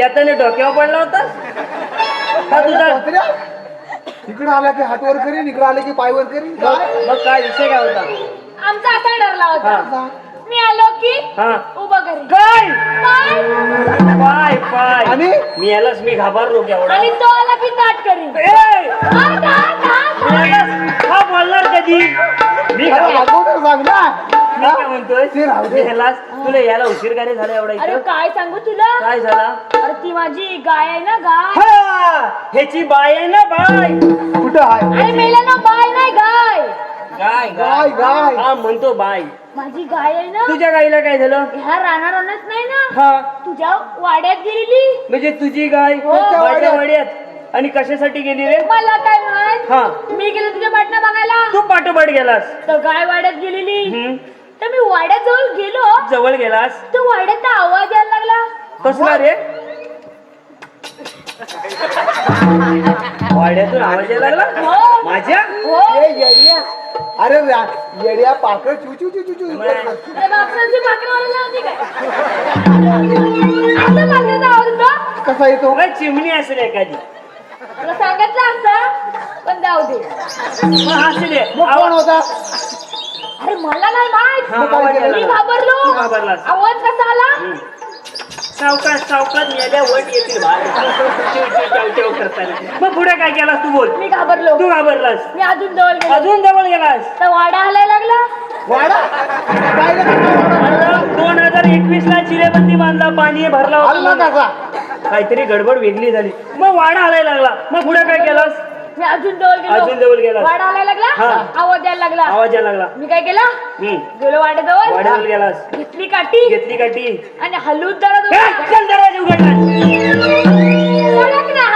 येताना डोक्यावर पडला होता? का तुझा इकडे आला की हातवर करीन इकडे आले की पायवर करीन? काय मग काय विषय काय होता? आमचा असा ठरला होता. हा. मी आलो की हा. उभं घरी काय? काय? पाय पाय. आणि? मी यालाच मी घाबरलो केवढा आणि तो आला की ताट करी ए! हा, ताट, ताट, मी ताट. यालाच हा बोलणार कधी? मी अरे, घाबर- अगोदर सांग ना. मी काय म्हणतोय? ते राहू दे. मी ह्यालाच तुला याला उशीर का रे झाला एवढा अरे इथं काय सांगू तुला? काय झाला? अरे ती माझी गाय आहे ना गाय. हा ह्याची बाय आहे ना बाय. कुठं आहे? अरे मेला ना बाय नाही गाय. गाय गाय, गाय. हा म्हणतो बाय. माझी गाय आहे ना. तुझ्या गाईला काय झालं? ह्या राहणार राहणार नाही ना? हा. तुझ्या वाड्यात गेलेली? म्हणजे तुझी गाय हो. माझ्या वाड्यात. आणि कशासाठी गेली रे? मला काय माहीत हा. मी गेलो तुझ्या पाटणा बघायला. तू पाठोपाठ गेलास. तर गाय वाड्यात गेलेली. हम्म. तर मी वाड्यात जवळ गेलो. जवळ गेलास? तर वाड्यात आवाज यायला लागला. कसला रे? वाड्यातून आवाज यायला लागला? हो. माझ्या? हो. ए, येड्या. अरे रा- येड्या पाकळ चू चू चू चू चू. अरे बापसाची भाकरी वाढायला होती काय? असं माझ्याचा आवाज होता कसा येतो? चिमणी असेल एखादी. तुला सांगितलं असतं पण जाऊ दे. मग असेल. मग कोण होता? अरे मला नाही माहीत. हा, आवाज मी. घाबरलो. तू घाबरलास. आवाज कसा आला? हम्म. सावकाश सावकाश मेल्या वट येतील बाहेर. चिव, चिव, चाव, चाव करताना. मग पुढे काय केलास तू बोल. मी घाबरलो. तू घाबरलास. मी अजून जवळ गेलो. अजून जवळ गेलास. तर वाडा हलायला लागला? वाडा? काय रे, वाडा? दोन हजार एकवीस ला चिरेबंदी बांधला पाणी भरला होता कसा काहीतरी गडबड वेगळी झाली. मग वाडा हलायला लागला. मग पुढे काय केलास? मी अजून जवळ अजून गेलो जवळ गेलास वाडा हलायला लागला? हा. आवाज यायला लागला. आवाज यायला लागला. मी काय केलं? हम्म. गेलो वाड्याजवळ. वाड्यावर गेलास. घेतली काठी. घेतली काठी. आणि हलू जरा ए, चल दरवाजा उघडला.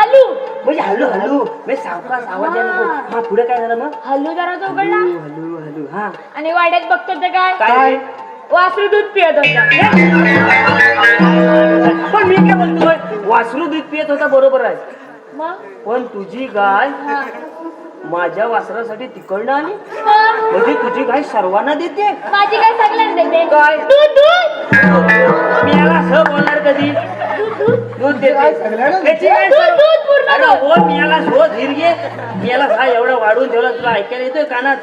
हलू. म्हणजे हल्लू हल्लू म्हणजे सावकाश आवाज यायला नको. हा. पुढे काय झालं मग? हलू जरा तो उघडला हल्लू हल्लू हा. आणि वाड्यात बघतो ते काय? काय? वासरू दूध पियत होता. पण मी काय बोलतोय? वासरू दूध पियत होता बरोबर आहे. मग? पण तुझी गाय हा. माझ्या वासरासाठी तिकडनं आली. मग म्हणजे तुझी गाय सर्वांना देते. माझी काय सगळ्यांना देते. काय? दूध दूध. मी याला असं बोलणार कधी? दूध दूध. दूध काय देते सगळ्याला त्याची काय दूध सर- दूध पूर्ण अरे दूध. हो मी याला शो धीर घे मी याला हा एवढा वाढून ठेवला तुला ऐकायला येतोय कानात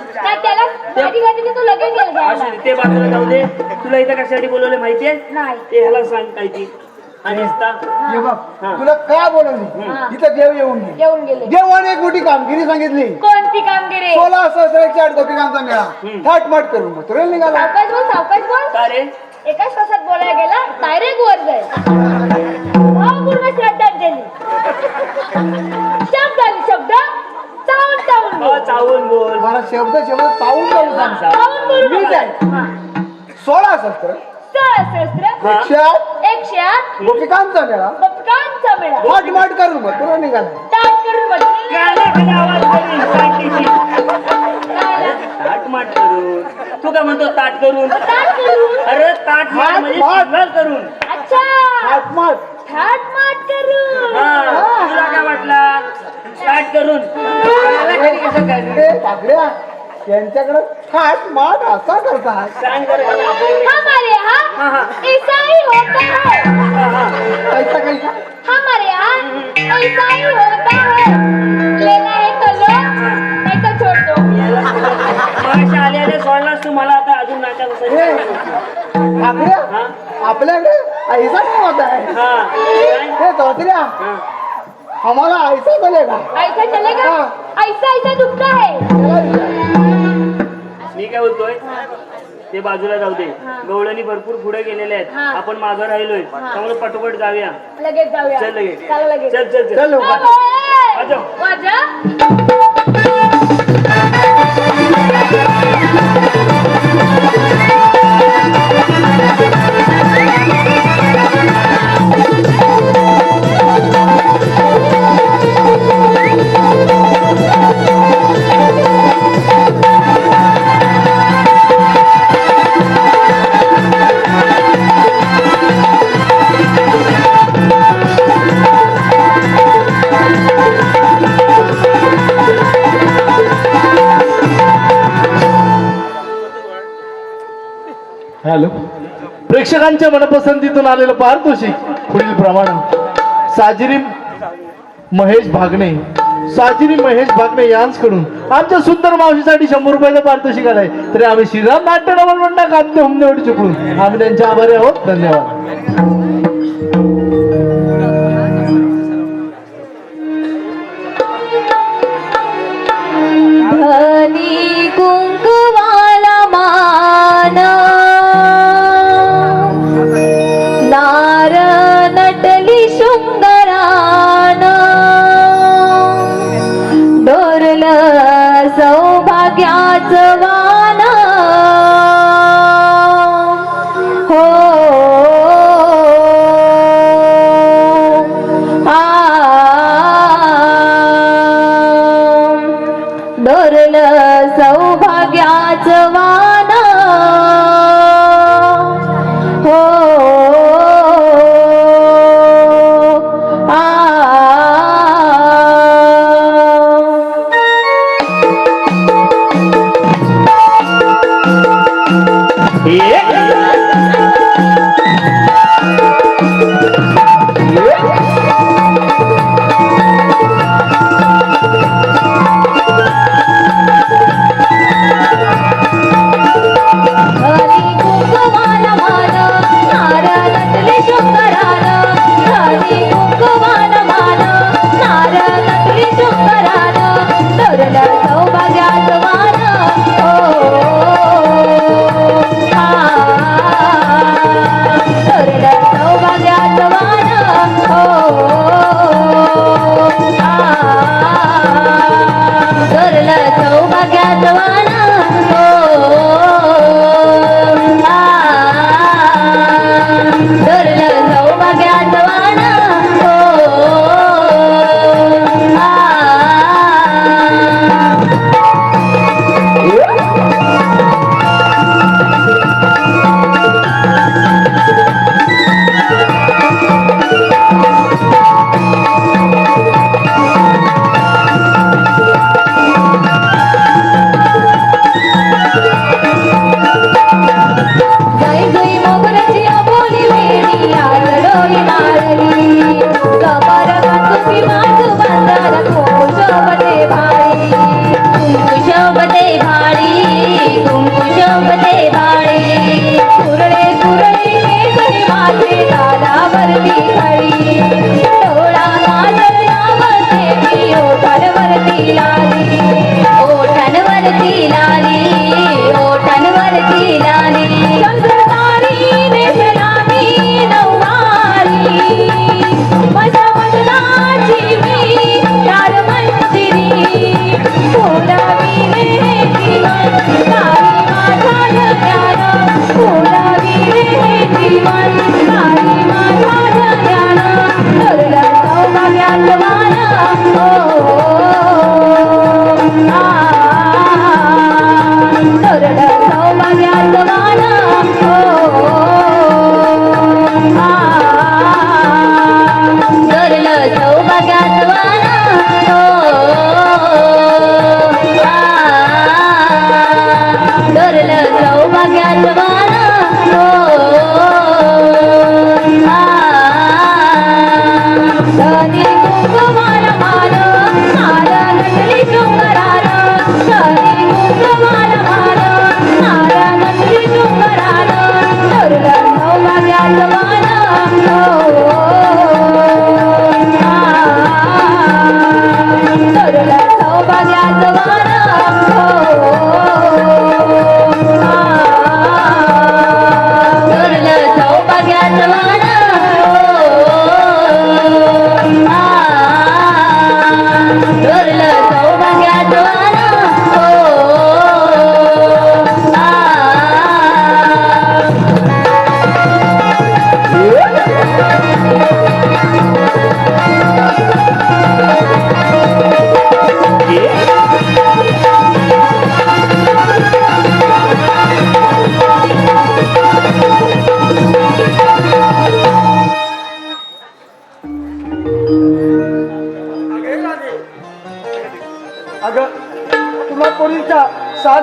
त्याला माझी तू लगेच गेल असू दे, ते बाजूला जाऊ दे. तुला इथं कशासाठी बोलवले माहितीये? नाही. ते ह्याला सांग काय ती. आणि असता हे बघ हा. तुला का बोलवली हा. इथं देव येऊन गेले येऊन गेले देवाने एक मोठी कामगिरी सांगितली कोणती कामगिरी सोळा सहस्राच्या आठ गोपिकांचा मेळा हम्म. थाटमाट करून मथुरेला निघाला सावकाश बोल सावकाश बोल का रे एकाच तासात बोलायला गेला डायरेक्ट वर जाईल भावपूर्ण श्रद्धांजली शब्द आणि शब्द चावून चावून हो, बोल. चावून बोल मला शब्द शब्द चावून जाऊन सांग चावून बोलू मी नका. काय? हा. सोळा सहस्त्र हा. एकशे एकशे आठ गोपिकांचा मेळा. बपकांचा मेळा. थाटमाट करून मथुरा निघाला. ताट करून बसले. कानाखाली आवाज करीन, काठीची. काय? ताट माट करून. तू काय म्हणतो ताट करून? ताट करून. अरे ताट माट म्हणजे करून. अच्छा. थाटमाट थाट माट करून. हा तुला काय वाटला? ताट करून. कसं पाकड्या त्यांच्याकडे थाटमाट असा करतात. सांग बरं. का आपल्याकडे. हमारे हा, यहाँ हा. ईसाई होता. है हा, हा. कैसा कैसा हमारे यहाँ ईसाई होता. है लेना है तो लो नहीं तो छोड़ दो मगाशी आले आले सोडलास तू मला आता अजून हे बसायचं हा? आपल्याकडे ऐसा नाही होता. है. हा काय? हे. धोत्र्या हा. आम्हाला ऐसा चलेगा ऐसा चलेगा ऐसा ऐसा दुखता है ते बाजूला जाऊ दे. गवळणी भरपूर पुढे गेलेले आहेत. आपण मागं राहिलोय. त्यामुळे पटोपट जाऊया. लगेच जाऊया. चल लगेच. चला लगेच. चल चल चल. प्रेक्षकांच्या मनपसंतीतून आलेलं पारितोषिक पुढील प्रमाण. साजिरी महेश भागणे. साजिरी महेश भागणे यांचकडून आमच्या सुंदर मावशीसाठी शंभर रुपयाचं पारितोषिक आलंय. तरी आम्ही श्रीराम नाट्य डबल म्हणणार कामते हुमदेवडी चुकून. आम्ही त्यांच्या आभारी आहोत. धन्यवाद. भाग्याच वा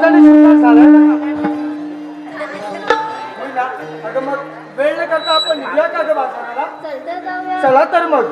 शब्दाने मग वेळ न करता आपण निघूया का ग चला तर मग.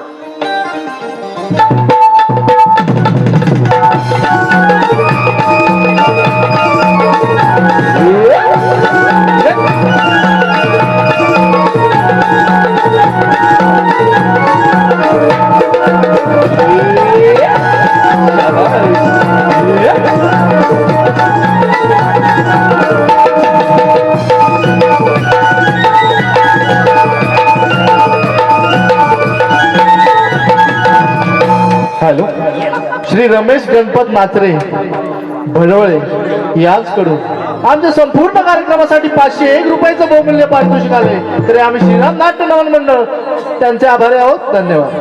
श्री रमेश गणपत नाचरे भडवळे याचकडून. आमच्या संपूर्ण कार्यक्रमासाठी पाचशे एक रुपयाचं बहुमूल्य पारितोषिक आले तरी आम्ही श्रीराम नाट्य नवन मंडळ त्यांचे आभारी आहोत. धन्यवाद.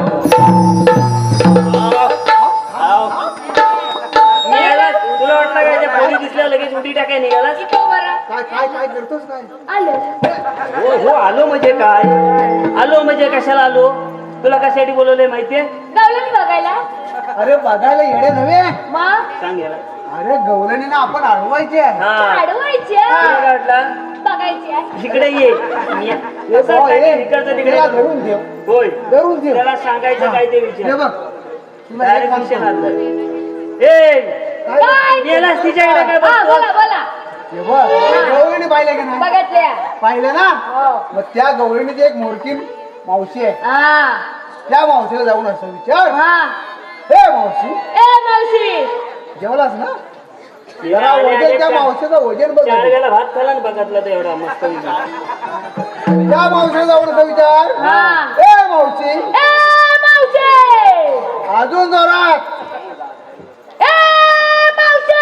हो हो आलो म्हणजे काय? आलो म्हणजे कशाला आलो? तुला कशासाठी बोलवलंय माहितीये? बघायला. अरे बघायला येडे नव्हे? मग? सांग याला. अरे आपण अडवायचे. हा. अडवायचे? तुला काय वाटलं बघायचे. इकडे ये. मी- हे असं हे, इकडचं तिकडे त्याला धरून ठेव. होय. धरून ठेव. त्याला सांगायचं काय ते हे बघ. तुला एक Direct विषय सांगतो. घातलं. ए! काय? काय? गेलास तिच्याकडे काय हा बघतो? बोला बोला. हे बघ. गवळणी पाहिले का नाही? पाहिलं ना? हो. मग त्या गवळणीची एक मोरकी मावशी आहे. हा. त्या मावशीला जाऊन असं विचार. हा. हे मावशी ए मावशी जेवलास ना जरा वजन त्या मावशीचं वजन बघ चार भात खाला ना बघितला तर एवढा मस्त. त्या मावशीला असं विचार हा हे मावशी ए मावशी अजून जोरात ए मावशी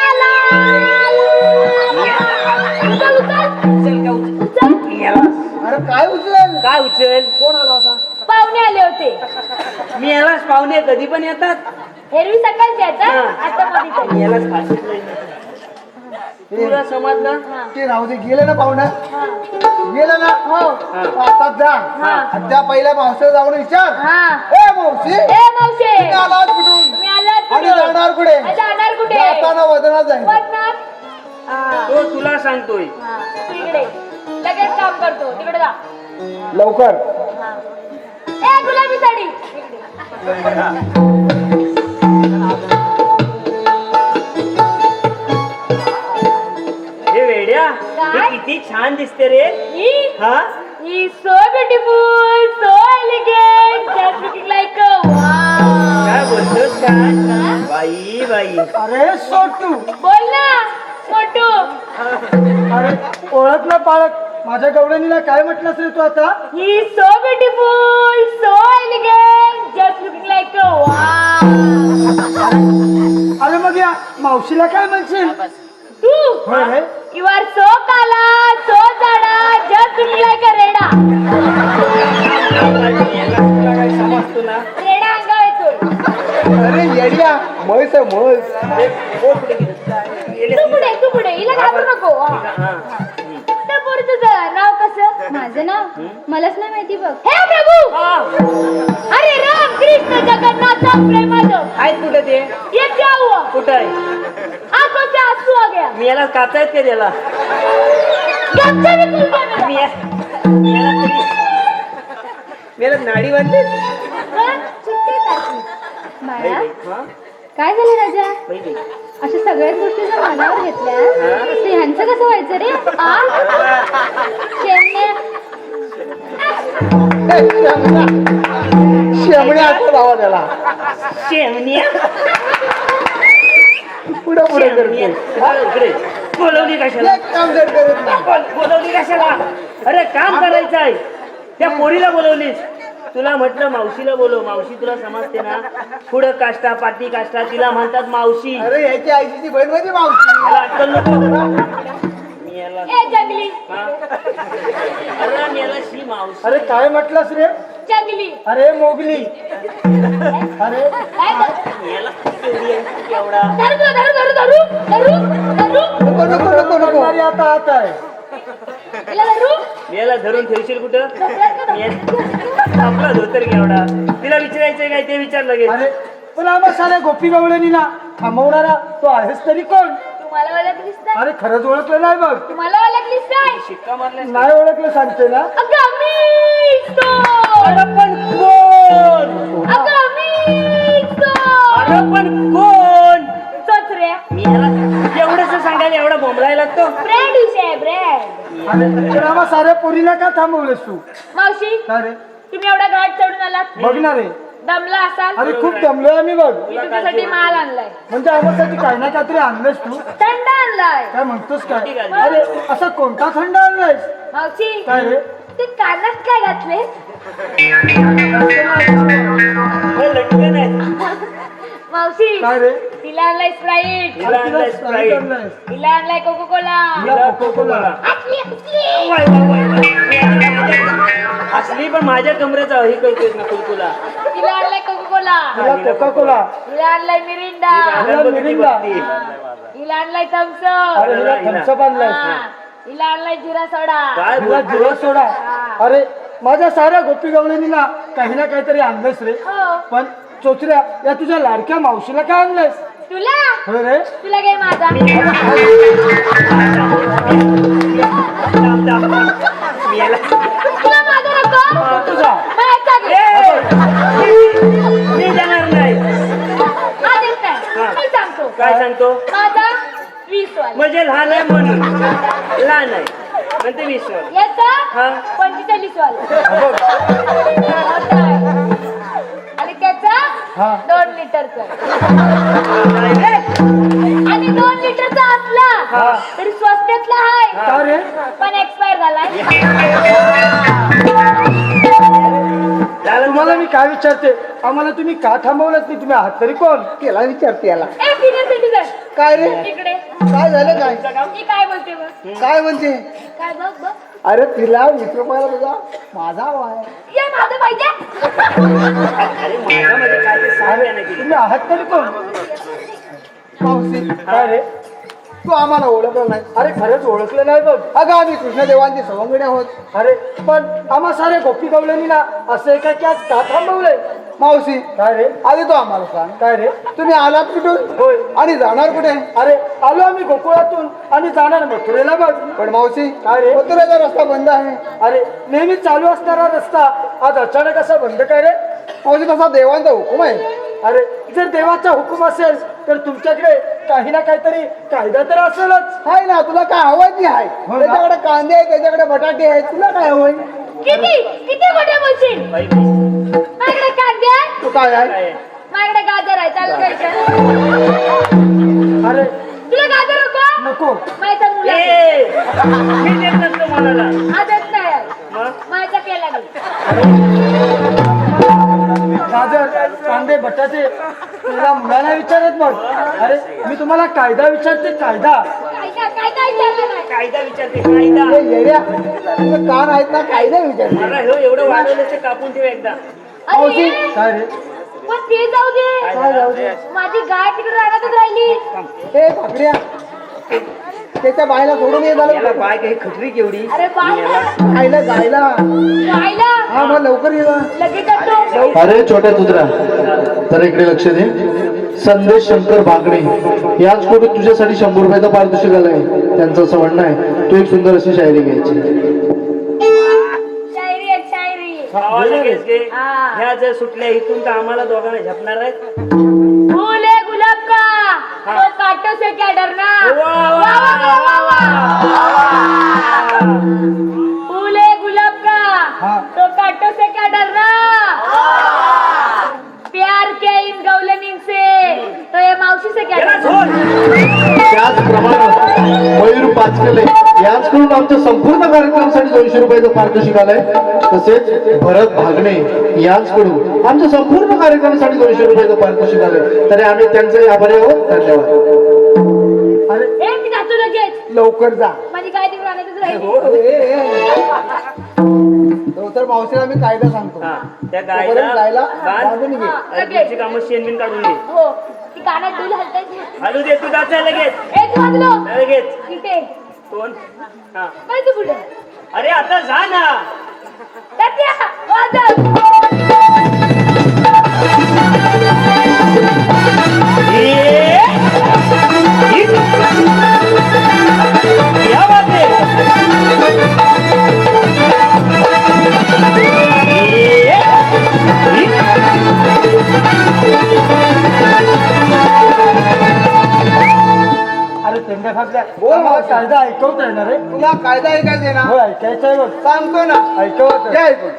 आला. उचल, उचल. उचल. यालास. अरे काय उचलेल काय उचल कोण पाहुणे आले होते. मी यालाच पाहुणे कधी पण येतात. एरवी सकाळचे येतात हा. आता मध्ये मी तरी. यालाच खातच नाही तुला समजलं. ते राहू दे गेले ना पाहुणं. गेलं ना? हो. आता जा. हा. आणि त्या पहिल्या मावशीला जाऊन विचार. हा. ए मावशी. ए मावशी. तुम्ही आलात कुठून? तुम्ही आलात आणि कुठं? जाणार कुठे? जाणार कुठे? जाताना वदनात जाईल वदनात? हा. तो तुला सांगतोय. हा. लगेच काम करतो. तिकडे जा. लवकर. हा. ए गुलाबी साडी. इकडे. हे वेड्या हे काय? किती छान दिसते रे. ही? हा? ही so beautiful, so elegant, just looking like a wow. काय बोलतोस काय? बाई बाई. अरे सोटू. बोल ना मोटू अरे ओळखलं पाळक. माझ्या गवळणीला काय म्हटलंस रे तू आता ही so beautiful, so elegant, just looking like a wow. अरे मग या मावशीला काय म्हणशील तू होय रे You are so काला, so जाडा, just looking like a रेडा. तुला काय समजतो ना रेडा. अरे येड्या म्हैस आहे म्हैस तू पुढे, तू पुढे, हिला घाबरू नको. पोरी तुझं नाव कसं? माझं नाव? मलाच नाही माहिती बघ. हे प्रभू. अरे राम कृष्ण जगन्नाथ प्रेमाचं. आहेत कुठे ते? ये क्या हुआ कुठं आहे? आंखों से आंसू आ गया मी याला कापतायत का त्याला? गमछा भी मेरा मी नाडी? सुट्टी. बाळा. हा? काय झालं राजा? पहिली. अशा सगळ्याच गोष्टी जर मनावर घेतल्या? तर ह्यांचं कसं व्हायचं रे? आ? शेमण्या. शेमणे असं लावा त्याला. शेमण्या. पुढे पुढे शेमण्या. करते हा, इकडे. बोलवली कशाला? एक काम जर करत नाही. बोल- बोलवली कशाला? अरे काम करायचं आहे त्या पोरीला बोलवलीस. तुला म्हटलं मावशीला बोलव. मावशी तुला समजते ना. पुढं काष्टा पाटी काष्टा तिला म्हणतात मावशी. अरे याची आईची बहीण म्हणजे मावशी. याला अक्कल नको. मी याला ए जंगली. हा? अरे मी याला शी मावशी. अरे काय म्हटलंस रे? जंगली. अरे मोगली. अरे काय? गं? मी याला केवढी आहे, केवढा धरू तुला, धरू धरू धरू धरू धरू. नको नको नको नको. आता आता आहे. हिला धरू मी याला धरून ठेवशील कुठं? मी याला- आपला धोतर केवढा तिला विचारायचंय काय ते विचार लगेच. अरे पण आम्हा साऱ्या गोपी गवळणीला थांबवणारा तो आहेस तरी कोण? तुम्हाला ओळखलीस अरे खरंच ओळखलं नाही बघ. तुम्हाला ओळखलीस नाही? शिक्का मारलाय नाही ओळखलं सांगते ना. अगं मीच तो अरे पण कोण? अगं मीच तो अरे पण कोण? चोचऱ्या मी एवढंच सांगायला एवढा बोंबलायला लागतो? ब्रेड विषय ब्रेड. आम्हा साऱ्या पोरीला का थांबवलेस तू? मावशी का रे? तुम्ही एवढा घाट चढून आलात? बघणार रे. दमला असाल? अरे खूप दमलोय आम्ही बघ. मी तुमच्यासाठी माल आणलाय. म्हणजे आम्हासाठी काही ना काहीतरी आणलंस तू? थंड आणलाय. काय म्हणतोस काय? अरे असा कोणता थंड आणलायस? मावशी काय रे? ते कानात काय घातले आहे मावशी काय रे? तिला आणलाय स्प्राईट आणलाय. तिला आणलाय कोको कोला हिला कोकोकोला. असली असली वाय, वाय, वाय, वाय. असली पण माझ्या कमरेचा हे करतोय ना कुलकुला तिला आणलाय कोको कोला कोका कोला तिला आणलाय मिरिंडा हिला मिरिंडा. हिला आणलाय अरे थम्सअप हिला थम्सअप आणलायस हिला आणलाय जिरा सोडा काय हिला? जिरा सोडा अरे माझ्या साऱ्या गोपी गवळींनी ना काही ना काहीतरी आणलंस रे हो पण चोचऱ्या या तुझ्या लाडक्या मावशीला काय आणलंस तुला? होय रे. तुला काय माझा. थांब, थांब. मी याला- तुला माझा नको तुझा माझा घे. ए, मी देणार नाही. मी सांगतो. काय सांगतो? माझा वीस वाला म्हणजे लहान आहे म्हणून. लहान आहे. म्हणते वीस वर याचा हा. पंचेचाळीस वाला आणि हा. दोन लिटरचा आणि दोन लिटरचा असला तरी स्वस्तातला आहे का रे? पण एक्सपायर झालाय. झालं तुम्हाला मी काय विचारते? आम्हाला तुम्ही का थांबवलं नाही? तुम्ही आहात तरी कोण? केला विचारते याला. ए सिनियर सिटीजन काय रे? इकडे. काय झालं काय? काय बोलते बघ? काय म्हणते काय बघ बघ. अरे तिला वीस रुपयाला तुझा. माझा हवा आहे ये माझं पाहिजे अरे माझ्यामध्ये काय ते तुम्ही आहात तरी कोण मावशी काय रे? तू आम्हाला ओळखलं नाही. अरे खरंच ओळखलं नाही बघ. अगं आम्ही कृष्णदेवांचे सवंगडे आहोत. अरे पण आम्हा सारे गोपी ना असं एका कॅच का थांबवलंय मावशी काय रे? आधी तो आम्हाला सांग. काय रे? तुम्ही आलात कुठून? होय. आणि जाणार कुठे? अरे आलो आम्ही गोकुळातून आणि जाणार मथुरेला बघ पण मावशी काय रे? मथुरेचा रस्ता बंद आहे. अरे नेहमी चालू असणारा रस्ता आज अचानक असा बंद काय रे? मावशी तसा देवांचा हुकूम आहे. अरे जर देवाचा हुकूम असेल तर तुमच्याकडे काही ना काहीतरी कायदा तर असेलच. आहे ना तुला काय हवंय ती आहे त्याच्याकडे कांदे आहे त्याच्याकडे बटाटे आहेत तुला काय हवंय? किती? किती मोठे बोलशील? माझ्याकडे कांदे आहे तू काय आहे? काय? माझ्याकडे गाजर आहे चालू करायचं अरे. तुला गाजर नको? नको. माझ्या मुला ए, मी देत नसतो मनाला आदत नाही माझ्या केला गाजर कांदे बटाटे. तुला मुलाला विचारत मग. अरे मी तुम्हाला कायदा विचारते कायदा. कायदा कायदा विचारला नाही. कायदा विचारते कायदा. येड्या तुझं कान आहेत ना कायदा विचारते. मला हे एवढं वाढवलं ते कापून ठेव एकदा. मावशी अरे काय रे? पण ते जाऊ दे. काय जाऊ दे माझी गाय तिकडे राहिली. भाकड्या त्याच्या बायला सोडून ये याला झालं बाय काही खटरी केवढी? अरे खायला जायला. गायला हा मग लवकर ये ना. लगेच येतो. अरे छोट्या तुजरा तर इकडे लक्ष दे. संदेश शंकर भागडे याच कोणी तुझ्यासाठी शंभर रुपयाचा पारितोषिक आलाय त्यांचं असं म्हणणं आहे. तू एक सुंदर अशी शायरी घ्यायची. शायरी आहे शायरी. हा. ह्या जर सुटल्या इथून तर आम्हाला दोघांना झपणार आहेत. फूल तो कांटों से क्या डरना। फूल है गुलाब का? हाँ। तो कांटों से क्या डरना प्यार के इन गौलनिन से. तो ये मावशी से क्या डरना. त्याचप्रमाणे मयूर पाचकले याचकडून आमच्या संपूर्ण दोनशे रुपयाचं पारितोषिक आलंय तसेच भरत भागणे याचकडून आमच्या संपूर्ण कार्यक्रमासाठी दोनशे रुपयाचं पारितोषिक आलंय तरी आम्ही त्यांचे आभारी आहोत. धन्यवाद. अरे ए मी जातो लगेच. लवकर जा. माझी तिकडे राहिली. हो. मावशीला मी कायदा सांगतो. हा, त्या गायला कामं शेणबिन काढून घे. हो ती कानात डुल हलतायची हलू दे तू लगेच. एक वाजलो लगेच. कोण? हा. काय तू कुठे अरे आता जा ना. तात्या, कायदा ऐकवता येणार आहे. तुला कायदा ऐकायचा आहे हो ना ऐकायचं आहे बघ. सांगतो ना. ऐकवत ते ऐकून.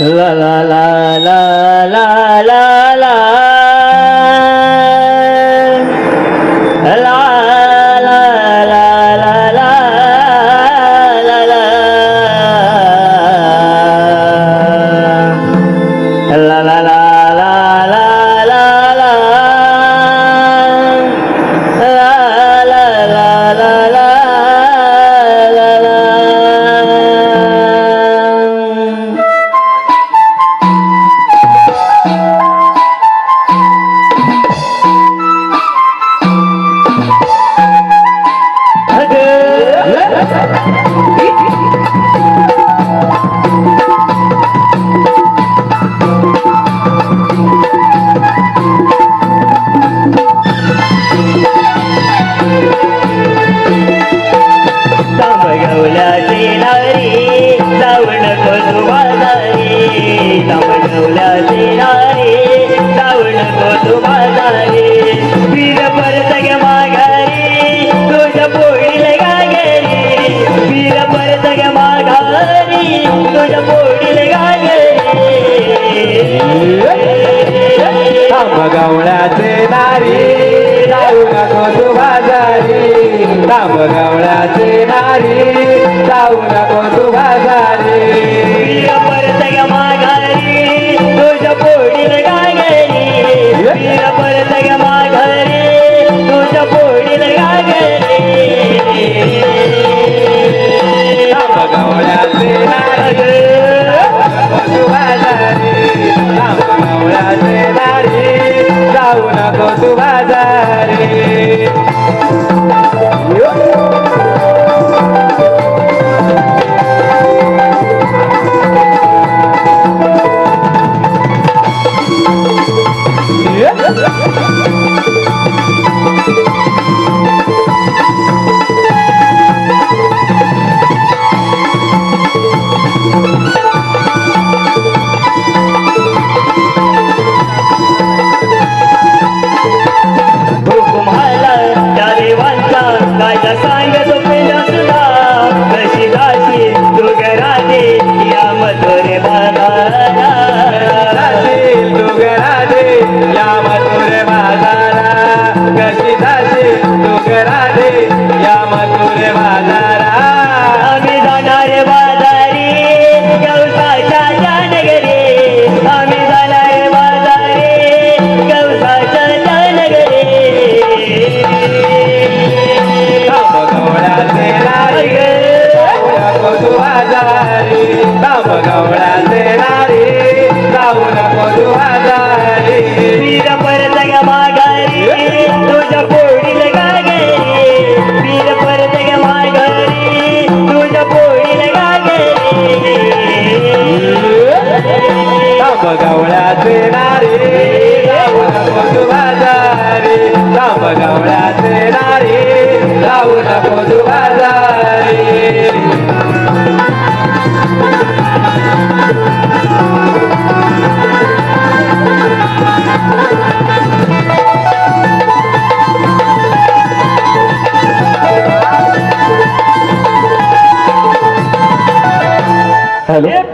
ला ला ला ला ला ला ला.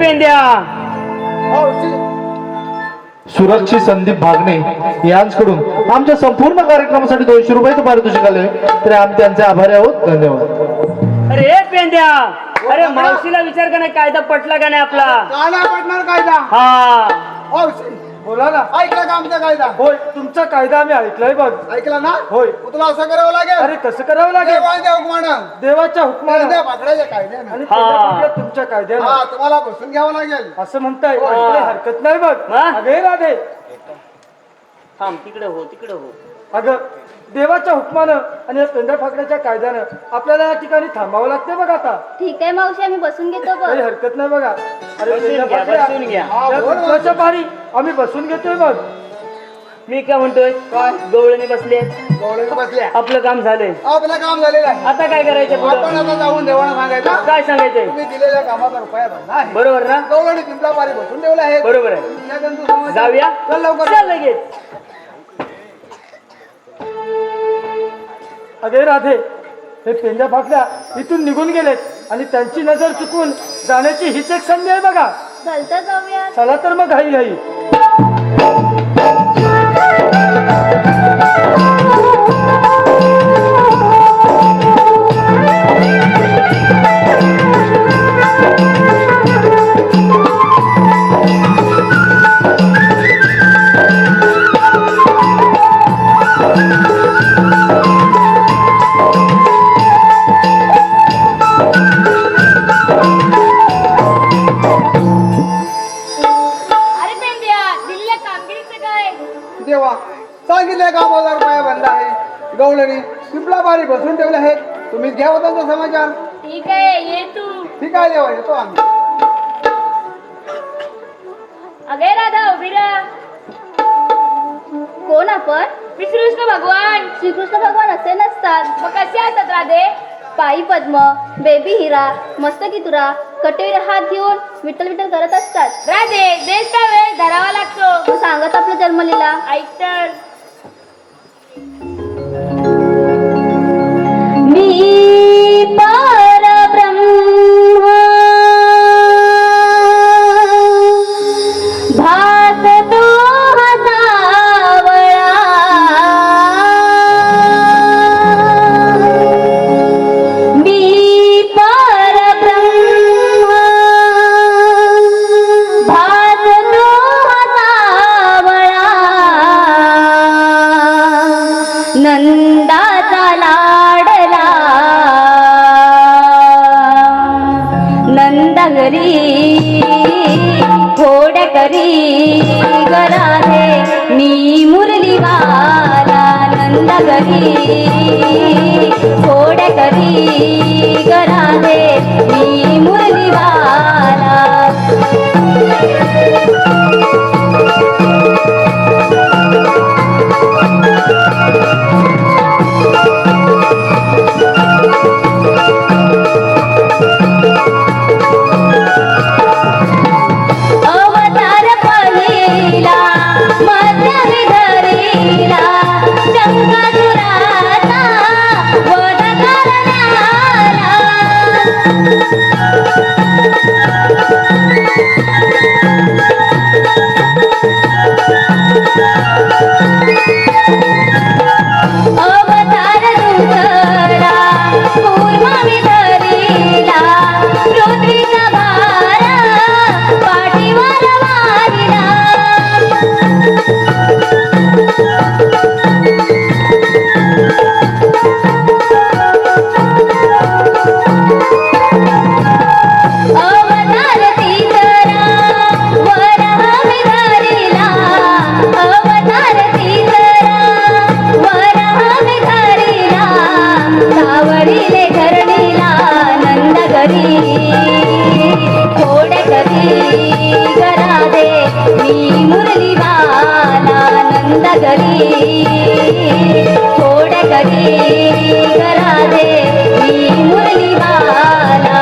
पेंड्या. सुरक्षित संदीप भागणे यांच्याकडून आमच्या संपूर्ण कार्यक्रमासाठी दोनशे रुपयाचं पारितोषिक आले तर आम्ही त्यांचे आभारी आहोत. धन्यवाद. अरे हे पेंड्या. अरे मावशीला विचार का नाही? कायदा पटला का नाही आपला? पडणार कायदा? हा. बोला ना. ऐकला का आमचा कायदा? होय तुमचा कायदा आम्ही ऐकलाय बघ. ऐकला ना? होय. मग तुला असं करावं लागेल? अरे कसं करावं लागेल? देवांच्या हुकमानं. देवाच्या कायद्यानं. आणि हा. तुमच्या कायद्यानं. हा तुम्हाला बसून घ्यावं लागेल. असं म्हणताय. काही हरकत नाही बघ. हा? अगे राधे. थांब तिकडे हो तिकडे हो. अगं देवाच्या हुकमानं आणि या पेंढा फाकड्याच्या कायद्यानं आपल्याला या ठिकाणी थांबावं लागते बघ आता. ठीक आहे मावशी आम्ही बसून घेतो बघ. काही हरकत नाही बघा. अरे बसून पेंढा घ्या, फाकड्या, बसून घ्या. या तुमच्या भारी आम्ही बसून घेतोय बघ. मी काय म्हणतोय? काय? गवळणी बसले गवळणी बसल्या आपलं काम झालंय. आपलं काम झालेलं आहे. आता काय करायचं आपण पुढं आता जाऊन देवाना सांगायचं. काय सांगायचंय? तुम्ही दिलेल्या कामाचा रुपया भरला बरोबर ना? गवळणी पिंपला पारी बसून ठेवला आहे. बरोबर आहे. या जंतू समाज जाऊया. चल लवकर. चल लगेच. अगे राधे हे पेंड्या फाटल्या इथून निघून गेलेत आणि त्यांची नजर चुकून जाण्याची हीच एक संधी आहे बघा. चलतं जाऊया. चला तर मग घाई घाई. अरे तुम्हीच घ्या होता तो समाचार ठीक आहे ये तू. ठीक आहे देवा येतो आम्ही. अगे राधा उभी राहा. कोण आपण? श्रीकृष्ण भगवान. श्रीकृष्ण भगवान असे नसतात. मग कसे असतात राधे? पायी पद्म बेबी हिरा मस्तकी तुरा कटेवर हात घेऊन विठ्ठल विठ्ठल करत असतात. राधे देश का वेळ? धरावा लागतो. तू सांगत आपलं जन्मलीला. ऐक तर. मी सावळीले धरणीला नंद घरी. कधी करा दे मी मुरली बाला नंद घरी. कधी करा दे मी मुरली बाला